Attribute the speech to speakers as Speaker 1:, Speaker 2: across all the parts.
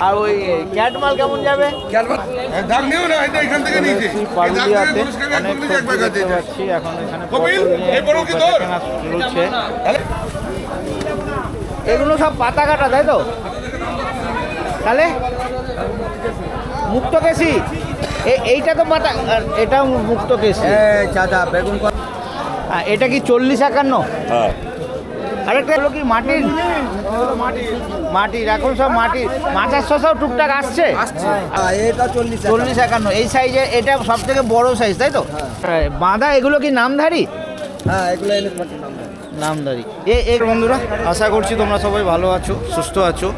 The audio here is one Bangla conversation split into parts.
Speaker 1: আর ওই ক্যাট মাল কেমন যাবে? এগুলো সব পাতা কাটা তাই তো? তাহলে? মুক্ত কেসি এ- এইটা তো পাতা এটা মুক্ত কেসি
Speaker 2: চাদা বেগুন
Speaker 1: আর এটা কি চল্লিশ একান্ন? আরেকটা হলো কি মাটির? মাটির এখন সব মাটির। মাথার শসাও টুকটাক আসছে?
Speaker 2: এটা চল্লিশ
Speaker 1: চল্লিশ একান্ন। এই সাইজে এটা সব থেকে বড় সাইজ তাই তো? বাঁধা এগুলো কি নামধারী?
Speaker 2: হ্যাঁ এগুলো।
Speaker 1: নামদারি এ এ বন্ধুরা আশা করছি তোমরা সবাই ভালো আছো সুস্থ আছো।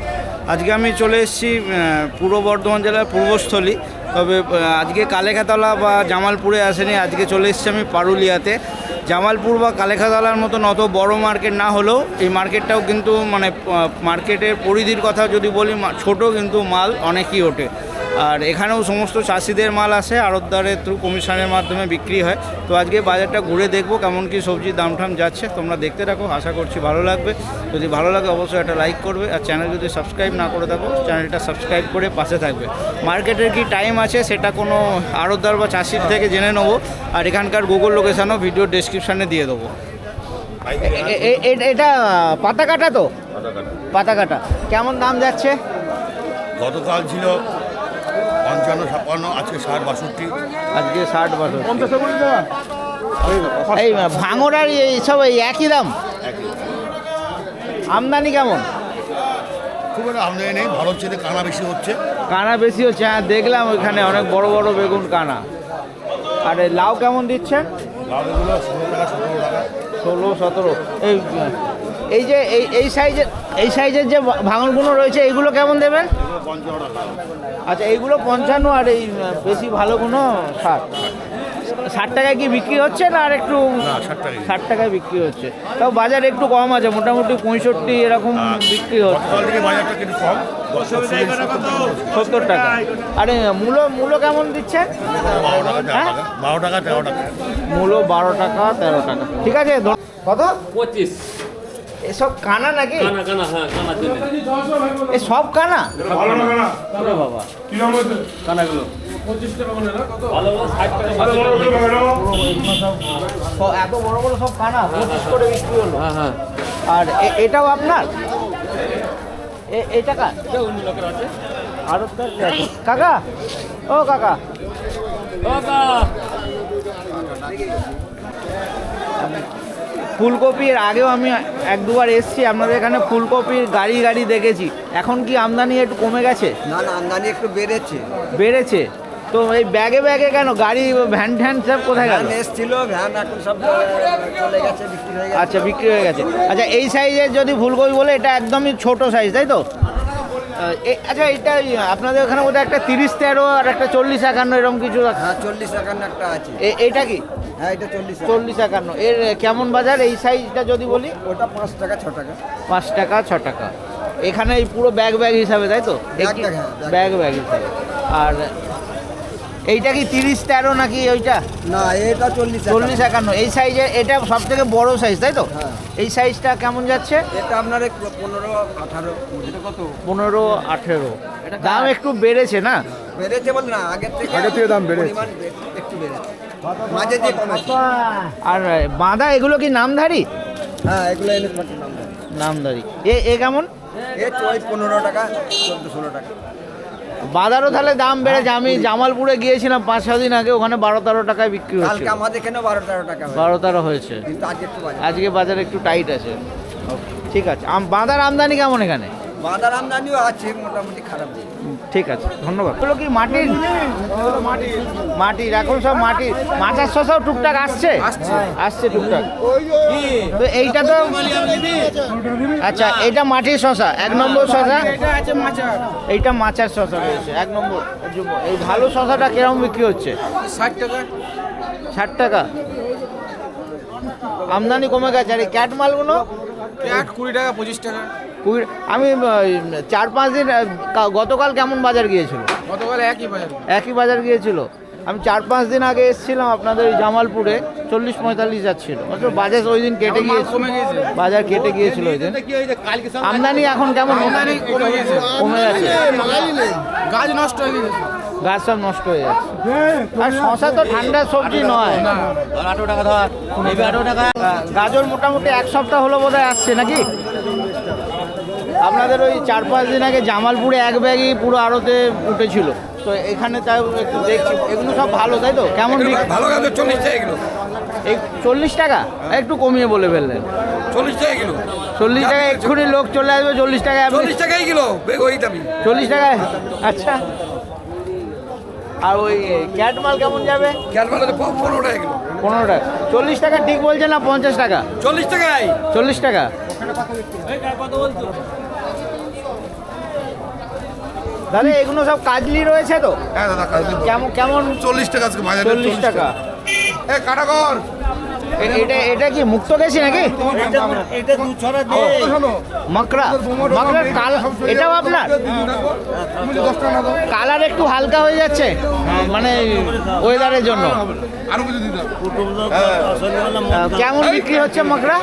Speaker 1: আজকে আমি চলে এসেছি পূর্ব বর্ধমান জেলার পূর্বস্থলী। তবে আজকে কালেখাতলা বা জামালপুরে আসেনি, আজকে চলে এসেছি আমি পারুলিয়াতে। জামালপুর বা কালেখাতলার মতন অত বড় মার্কেট না হলেও, এই মার্কেটটাও কিন্তু মানে মার্কেটের পরিধির কথা যদি বলি ছোট কিন্তু মাল অনেকই ওঠে। আর এখানেও সমস্ত চাষিদের মাল আসে, আড়তদারের থ্রু কমিশনের মাধ্যমে বিক্রি হয়। তো আজকে বাজারটা ঘুরে দেখব কেমন কি সবজির দাম টাম যাচ্ছে, তোমরা দেখতে থাকো, আশা করছি ভালো লাগবে। যদি ভালো লাগে অবশ্যই একটা লাইক করবে, আর চ্যানেল যদি সাবস্ক্রাইব না করে থাকো চ্যানেলটা সাবস্ক্রাইব করে পাশে থাকবে। মার্কেটের কি টাইম আছে সেটা কোনো আড়তদার বা চাষির থেকে জেনে নেব। আর এখানকার গুগল লোকেশানও ভিডিও ডেসক্রিপশানে দিয়ে দেবো। এটা পাতা কাটা তো? পাতা কাটা। কেমন দাম যাচ্ছে?
Speaker 3: গতকাল ছিল পঞ্চান্ন ছাপ্পান্ন আজকে ষাট বাষট্টি।
Speaker 1: আজকে ষাট বছর এই ভাঙর আর এই সব এই একই দাম? আমদানি কেমন?
Speaker 3: খুব একটা আমদানি নেই ভালো হচ্ছে যে কানা বেশি হচ্ছে।
Speaker 1: কানা বেশি হচ্ছে হ্যাঁ দেখলাম ওইখানে অনেক বড় বড় বেগুন কানা। আর এই লাউ কেমন দিচ্ছেন?
Speaker 3: ষোলো সতেরো
Speaker 1: এই এই যে এই এই সাইজের এই সাইজের যে ভাঙনগুলো রয়েছে এইগুলো কেমন দেবেন? আচ্ছা এইগুলো পঞ্চান্ন আর এই বেশি ভালোগুলো ষাট ষাট টাকায় কি বিক্রি হচ্ছে না আর একটু
Speaker 3: ষাট
Speaker 1: টাকায় বিক্রি হচ্ছে? তাও বাজার একটু কম আছে মোটামুটি পঁয়ষট্টি এরকম বিক্রি হচ্ছে।
Speaker 3: সত্তর টাকা
Speaker 1: আরে মূলো মূলো কেমন দিচ্ছে?
Speaker 3: বারো টাকা তেরো
Speaker 1: হ্যাঁ?
Speaker 3: টাকা। বারো টাকা তেরো টাকা।
Speaker 1: মূলো বারো টাকা তেরো টাকা। ঠিক আছে কত?
Speaker 4: পঁচিশ।
Speaker 1: এসব কানা নাকি?
Speaker 4: কানা কানা হ্যাঁ কানা
Speaker 1: এ সব কানা?
Speaker 4: বাবা কানাগুলো।
Speaker 1: এত বড় বড় সব কানা পঁচিশ করে বিক্রি হলো।
Speaker 4: হ্যাঁ হ্যাঁ।
Speaker 1: আর এটাও আপনার?
Speaker 4: এটা
Speaker 1: কাকা। ও কাকা। ফুলকপির আগেও আমি এক দুবার এসেছি আপনাদের এখানে ফুলকপির গাড়ি গাড়ি দেখেছি। এখন কি আমদানি একটু কমে গেছে?
Speaker 2: না না আমদানি একটু বেড়েছে।
Speaker 1: বেড়েছে? তো এই ব্যাগে ব্যাগে কেন? গাড়ি ভ্যান ট্যান সব কোথায় গেল?
Speaker 2: এসছিল ভ্যান এখন সব চলে গেছে বিক্রি হয়ে গেছে।
Speaker 1: আচ্ছা বিক্রি হয়ে গেছে। আচ্ছা এই সাইজের যদি ফুলকপি বলে এটা একদমই ছোট সাইজ তাই তো? আচ্ছা এটা আপনাদের ওখানে বোধহয় একটা তিরিশ তেরো আর একটা চল্লিশ একান্ন এরকম কিছু আছে।
Speaker 2: হ্যাঁ চল্লিশ একান্ন একটা আছে।
Speaker 1: এটা কি?
Speaker 2: হ্যাঁ এটা চল্লিশ
Speaker 1: চল্লিশ একান্ন। এর কেমন বাজার? এই সাইজটা যদি বলি?
Speaker 2: ওটা পাঁচ টাকা ছ টাকা।
Speaker 1: পাঁচ টাকা ছ টাকা। এখানে এই পুরো ব্যাগ ব্যাগ হিসাবে তাই তো।
Speaker 2: ব্যাগ ব্যাগ
Speaker 1: হিসাবে। আর এইটা কি তিরিশ তেরো নাকি ওইটা?
Speaker 2: না এটা চল্লিশ
Speaker 1: চল্লিশ একান্ন। এই সাইজে এটা সব থেকে বড় সাইজ তাই তো?
Speaker 2: হ্যাঁ।
Speaker 1: এই সাইজটা কেমন যাচ্ছে?
Speaker 2: এটা আপনার পনেরো আঠারো কত?
Speaker 1: পনেরো আঠেরো। দাম একটু বেড়েছে না?
Speaker 2: বেড়েছে বল না আগের থেকে আগের থেকে দাম বেড়েছে। একটু বেড়েছে। মাঝে দিয়ে কমেছে
Speaker 1: আর বাঁধা এগুলো কি নামধারী?
Speaker 2: হ্যাঁ এগুলো
Speaker 1: নামধারী। এ এ কেমন?
Speaker 2: এ ওই পনেরো টাকা চোদ্দ ষোলো টাকা।
Speaker 1: বাঁধারও তাহলে দাম বেড়েছে। আমি জামালপুরে গিয়েছিলাম পাঁচ ছ দিন আগে ওখানে বারো তেরো টাকায় বিক্রি হচ্ছে
Speaker 2: কালকে আমাদের এখানে বারো তেরো টাকা হয়েছে।
Speaker 1: বারো তেরো হয়েছে।
Speaker 2: আজকে
Speaker 1: বাজার। একটু টাইট আছে। ঠিক আছে। আম- বাঁধার আমদানি কেমন এখানে?
Speaker 2: বাজার আমদানিও আছে মোটামুটি খারাপ নেই।
Speaker 1: ঠিক আছে ধন্যবাদ। এগুলো কি মাটির মাটির এখন সব মাটির মাচার শসাও টুকটাক আসছে? আসছে। টুকটাক। তো এইটা তো আচ্ছা এটা মাটির শশা এক নম্বর শশা এইটা মাচার শশা রয়েছে এক নম্বর এই ভালো শশাটা কীরকম বিক্রি হচ্ছে?
Speaker 5: ষাট টাকা।
Speaker 1: ষাট টাকা? আমদানি কমে গেছে আর এই ক্যাট মালগুলো
Speaker 5: কুড়ি টাকা পঁচিশ টাকা।
Speaker 1: কুড়ি আমি চার পাঁচ দিন গতকাল কেমন বাজার গিয়েছিল?
Speaker 5: গতকাল একই বাজার।
Speaker 1: একই বাজার গিয়েছিল। আমি চার পাঁচ দিন আগে এসেছিলাম আপনাদের ওই জামালপুরে চল্লিশ পঁয়তাল্লিশ যাচ্ছিল। বাজার ওই দিন কেটে গিয়েছিল।
Speaker 5: গিয়েছে।
Speaker 1: বাজার কেটে গিয়েছিল ওই দিন। আমদানি এখন কেমন?
Speaker 5: আমদানি কমে গেছে গাছ নষ্ট হয়ে গেছে
Speaker 1: গাছ সব নষ্ট হয়ে যাচ্ছে। আর শশা তো ঠান্ডা সবজি নয়। আটো টাকা ধর টাকা গাজর মোটামুটি এক সপ্তাহ হলো বোধহয় আসছে নাকি? আপনাদের ওই চার পাঁচ দিন আগে জামালপুরে এক ব্যাগই পুরো আড়তে উঠেছিল। তো এখানে তাও একটু দেখছি। এগুলো সব ভালো তাই তো? কেমন
Speaker 6: ভালো গাছ চল্লিশ টাকা কিলো।
Speaker 1: এই চল্লিশ টাকা? একটু কমিয়ে বলে ফেললেন।
Speaker 6: চল্লিশ টাকা কিলো।
Speaker 1: চল্লিশ টাকা এক্ষুনি লোক চলে আসবে চল্লিশ টাকা
Speaker 6: চল্লিশ টাকাই কিলো ওই দামি।
Speaker 1: চল্লিশ টাকায় আচ্ছা। আর ওই ক্যাট মাল কেমন যাবে?
Speaker 6: ভালো পনেরো টাকা কিলো।
Speaker 1: পনেরো টাকা। চল্লিশ টাকা ঠিক বলছে না পঞ্চাশ টাকা?
Speaker 6: চল্লিশ টাকায়?
Speaker 1: চল্লিশ টাকা। দাদা এগুলো সব কাজলি রয়েছে তো?
Speaker 3: হ্যাঁ দাদা
Speaker 1: কেমন কেমন
Speaker 3: চল্লিশ টাকা
Speaker 1: চল্লিশ টাকা।
Speaker 3: এ কাটাকর
Speaker 1: এ- এটা এটা কি মুক্ত গেছি নাকি? মকরা মকরা কাল এটাও আপনার? কালার একটু হালকা হয়ে যাচ্ছে মানে ওয়েদারের জন্য। কেমন বিক্রি হচ্ছে মকরা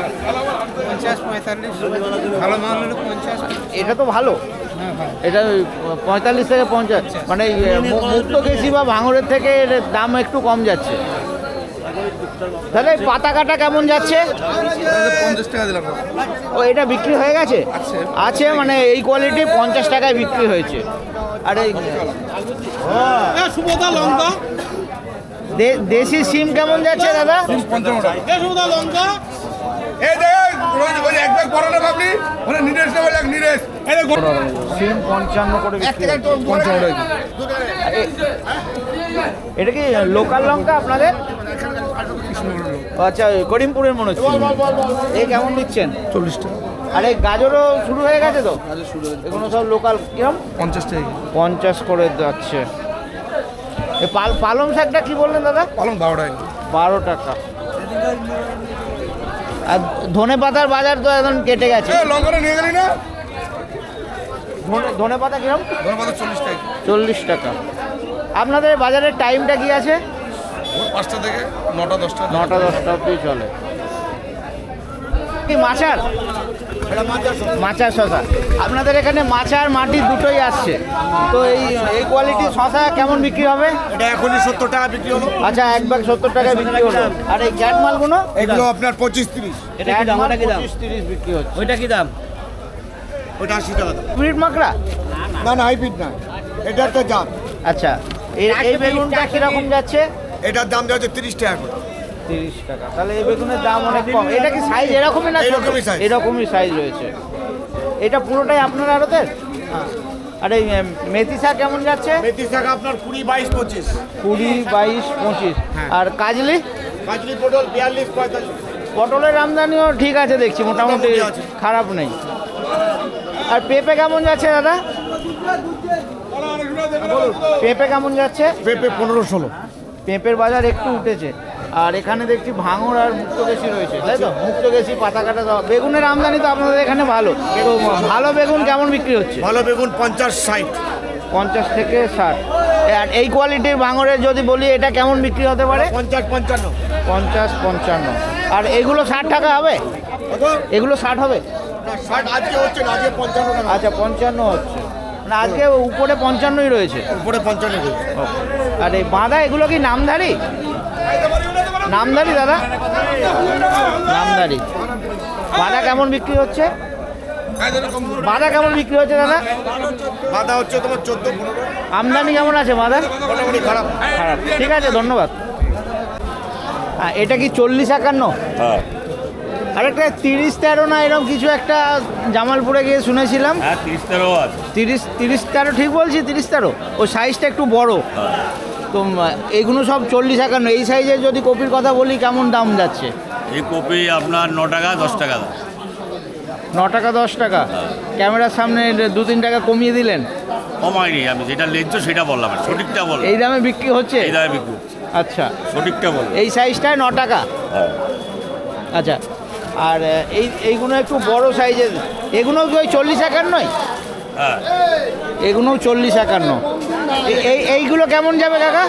Speaker 1: এটা তো ভালো। এটা পঁয়তাল্লিশ থেকে পঞ্চাশ। মানে মুক্ত গেছি বা ভাঙরের থেকে দাম একটু কম যাচ্ছে। তাহলে এই পাতা কাটা কেমন যাচ্ছে?
Speaker 3: পঞ্চাশ টাকা দিলাম।
Speaker 1: ও এটা বিক্রি হয়ে গেছে? আছে। মানে এই কোয়ালিটি পঞ্চাশ টাকায় বিক্রি হয়েছে। আর এই
Speaker 5: লঙ্কা।
Speaker 1: দে- দেশি সিম কেমন যাচ্ছে দাদা?
Speaker 5: লঙ্কা।
Speaker 1: এটা কি লোকাল লঙ্কা আপনাদের? আচ্ছা ওই করিমপুরের মনে হচ্ছে। এই কেমন দিচ্ছেন
Speaker 3: চল্লিশ টাকা
Speaker 1: আর এই গাজরও শুরু হয়ে গেছে তো? এগুলো সব লোকাল কিরম?
Speaker 3: পঞ্চাশ টাকা।
Speaker 1: পঞ্চাশ করে যাচ্ছে। এ পাল পালং শাকটা কি বললেন দাদা?
Speaker 3: পালং বারো টাকা
Speaker 1: বারো টাকা। আর ধনে পাতার বাজার তো এখন কেটে গেছে।
Speaker 3: এ লঙ্কাটা নিয়ে গেলি না?
Speaker 1: ধনে ধনে পাতা কিরম?
Speaker 3: ধরে পাতা চল্লিশ টাকা।
Speaker 1: চল্লিশ টাকা। আপনাদের বাজারের টাইমটা কি আছে?
Speaker 3: ভোর পাঁচটা থেকে নটা দশটা
Speaker 1: নটা দশটা অব্দি চলে। কি মাচার মাচার শশা আপনাদের এখানে মাচার মাটি দুটোই আসছে। তো এই এই কোয়ালিটির শশা কেমন বিক্রি হবে?
Speaker 3: এটা এখনই সত্তর টাকা বিক্রি হলো।
Speaker 1: আচ্ছা এক ব্যাগ সত্তর টাকায় বিক্রি হলো। আর এই ক্যাট মালগুলো?
Speaker 3: এগুলো আপনার পঁচিশ তিরিশ।
Speaker 1: ক্যাট মাল পঁচিশ তিরিশ বিক্রি হচ্ছে।
Speaker 5: ওইটা কি দাম?
Speaker 3: ওটা আশি টাকা দাম।
Speaker 1: মাকড়া?
Speaker 3: না না হাইব্রিড না। এটা একটা জাত।
Speaker 1: আচ্ছা এই- এই বেগুনটা কীরকম যাচ্ছে?
Speaker 3: এটার দাম দেওয়া যাচ্ছে তিরিশ টাকা করে।
Speaker 1: তিরিশ টাকা। তাহলে এই বেগুনের দাম অনেক কম। এটা কি সাইজ এরকমই না
Speaker 3: এরকমই
Speaker 1: সাইজ রয়েছে। এটা পুরোটাই আপনার আর এই মেথি শাক কেমন যাচ্ছে?
Speaker 3: মেথি শাক আপনার কুড়ি বাইশ পঁচিশ।
Speaker 1: কুড়ি বাইশ পঁচিশ। আর কাজলি?
Speaker 3: কাজলি পটল বিয়াল্লিশ পঁয়তাল্লিশ।
Speaker 1: পটলের আমদানিও ঠিক আছে দেখছি মোটামুটি
Speaker 3: মোটামুটি
Speaker 1: খারাপ নেই। আর পেঁপে কেমন যাচ্ছে দাদা? পেঁপে কেমন যাচ্ছে?
Speaker 3: পেঁপে পনেরো ষোলো।
Speaker 1: পেঁপের বাজার একটু উঠেছে। আর এখানে দেখছি ভাঙর আর মুক্তকেশি রয়েছে তাই তো? মুক্তকেশি পাতা কাটা দেওয়া বেগুনের আমদানি তো আপনাদের এখানে ভালো। ভালো বেগুন কেমন বিক্রি হচ্ছে?
Speaker 3: ভালো বেগুন পঞ্চাশ ষাট।
Speaker 1: পঞ্চাশ থেকে ষাট। আর এই কোয়ালিটির ভাঙরের যদি বলি এটা কেমন বিক্রি হতে পারে?
Speaker 3: পঞ্চাশ পঞ্চান্ন।
Speaker 1: পঞ্চাশ পঞ্চান্ন। আর এগুলো ষাট টাকা হবে? এগুলো ষাট হবে? আচ্ছা পঞ্চান্ন হচ্ছে। মানে আজকে উপরে পঞ্চান্নই রয়েছে।
Speaker 3: উপরে পঞ্চান্ন
Speaker 1: আর এই বাঁধা এগুলো কি নামধারী? নামধারী দাদা? নামধারী। বাঁধা কেমন বিক্রি হচ্ছে? বাঁধা কেমন বিক্রি হচ্ছে দাদা?
Speaker 3: বাঁধা হচ্ছে তোমার চোদ্দ
Speaker 1: আমদানি কেমন আছে বাঁধার
Speaker 3: মোটামুটি খারাপ।
Speaker 1: খারাপ। ঠিক আছে ধন্যবাদ। এটা কি চল্লিশ একান্ন? আর একটা তিরিশ তেরো না এরকম কিছু একটা জামালপুরে গিয়ে শুনেছিলাম।
Speaker 4: হ্যাঁ তিরিশ তেরো আছে।
Speaker 1: তিরিশ তিরিশ তেরো ঠিক বলছি তিরিশ তেরো। ওই সাইজটা একটু বড়। তো উম, এইগুলো সব চল্লিশ একান্ন। এই সাইজের যদি কপির কথা বলি কেমন দাম যাচ্ছে?
Speaker 7: এই কপি আপনার ন টাকা দশ টাকা। দাম
Speaker 1: ন টাকা দশ টাকা? ক্যামেরার সামনে দু তিন টাকা কমিয়ে দিলেন?
Speaker 7: কমায়নি আমি যেটা লেজ্জ সেটা বললাম সঠিকটা বল
Speaker 1: এই দামে বিক্রি হচ্ছে?
Speaker 7: এই দামে বিক্রি
Speaker 1: আচ্ছা।
Speaker 7: সঠিকটা বল
Speaker 1: এই সাইজটায় ন টাকা? আচ্ছা। আর এই এইগুলো একটু বড় সাইজের। এগুলো কি ওই চল্লিশ একান্নই?
Speaker 7: হ্যাঁ।
Speaker 1: এগুলোও চল্লিশ একান্ন। এই- এই এইগুলো কেমন যাবে কাকা?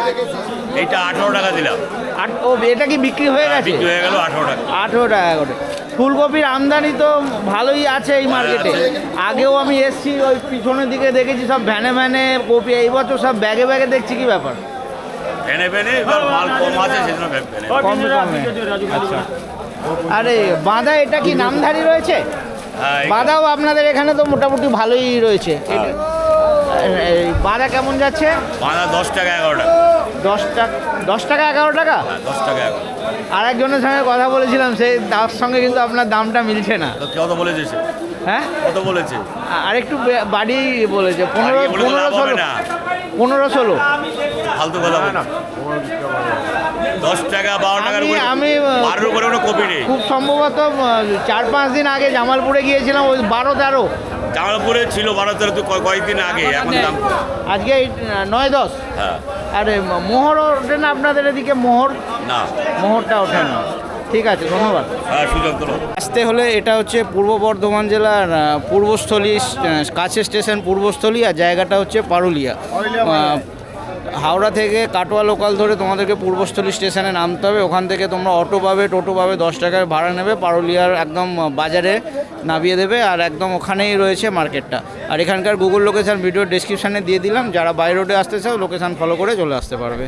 Speaker 7: এইটা আঠারো টাকা দিলাম।
Speaker 1: আট ও এটা কি বিক্রি হয়ে গেছে?
Speaker 7: বিক্রি হয়ে গেল আঠারো টাকা।
Speaker 1: আঠেরো টাকা করে। ফুলকপির আমদানি তো ভালোই আছে এই মার্কেটে আগেও আমি এসছি ওই পিছনের দিকে দেখেছি সব ভ্যানে ভ্যানে কপি। এই বছর সব ব্যাগে ব্যাগে দেখছি কি ব্যাপার?
Speaker 7: ভেনে এবার মাল কম আছে সেজন্য
Speaker 1: কমে আচ্ছা। আরে বাঁধা এটা কি নামধারী রয়েছে?
Speaker 7: হ্যাঁ
Speaker 1: বাঁধাও আপনাদের এখানে তো মোটামুটি ভালোই রয়েছে। এটা- এই বাঁধা কেমন যাচ্ছে?
Speaker 7: বাঁধা দশ টাকা এগারো টাকা
Speaker 1: দশ টাকা দশ টাকা এগারো টাকা?
Speaker 7: হ্যাঁ দশ টাকা এগারো।
Speaker 1: আর একজনের সঙ্গে কথা বলেছিলাম সেই তার সঙ্গে কিন্তু আপনার দামটা মিলছে না।
Speaker 7: কত বলেছে সে?
Speaker 1: হ্যাঁ?
Speaker 7: কত বলেছে?
Speaker 1: আর একটু বাড়ি বলেছে পনেরো পনেরো ষোলো।
Speaker 7: না।
Speaker 1: পনেরো ষোলো।
Speaker 7: ফালতু কথা বলে দশ টাকা বারো টাকার
Speaker 1: আমি-
Speaker 7: উপরে
Speaker 1: আমি,
Speaker 7: বারোর উপরে কোনো কপি নেই।
Speaker 1: খুব সম্ভবত চার পাঁচ দিন আগে জামালপুরে গিয়েছিলাম ওই বারো তেরো।
Speaker 7: জামালপুরে ছিল বারো তেরো তো কয়- কয়েকদিন আগে এখন দাম
Speaker 1: আজকে এই, নয় দশ।
Speaker 7: হ্যাঁ।
Speaker 1: আরে মোহর ওঠে না আপনাদের এদিকে? মোহর?
Speaker 7: না।
Speaker 1: মোহরটা ওঠে না। ঠিক আছে ধন্যবাদ।
Speaker 7: হ্যাঁ সুযোগ
Speaker 1: আসতে হলে এটা হচ্ছে পূর্ব বর্ধমান জেলার পূর্বস্থলী কাছে স্টেশন পূর্বস্থলী আর জায়গাটা হচ্ছে পারুলিয়া। হাওড়া থেকে কাটোয়া লোকাল ধরে তোমাদেরকে পূর্বস্থলী স্টেশনে নামতে হবে। ওখান থেকে তোমরা অটো পাবে, টোটো পাবে, দশ টাকায় ভাড়া নেবে। পারুলিয়ার একদম বাজারে নামিয়ে দেবে আর একদম ওখানেই রয়েছে মার্কেটটা। আর এখানকার গুগল লোকেশান ভিডিও ডিসক্রিপশানে দিয়ে দিলাম। যারা বাই রোডে আসতে চাও লোকেশান ফলো করে চলে আসতে পারবে।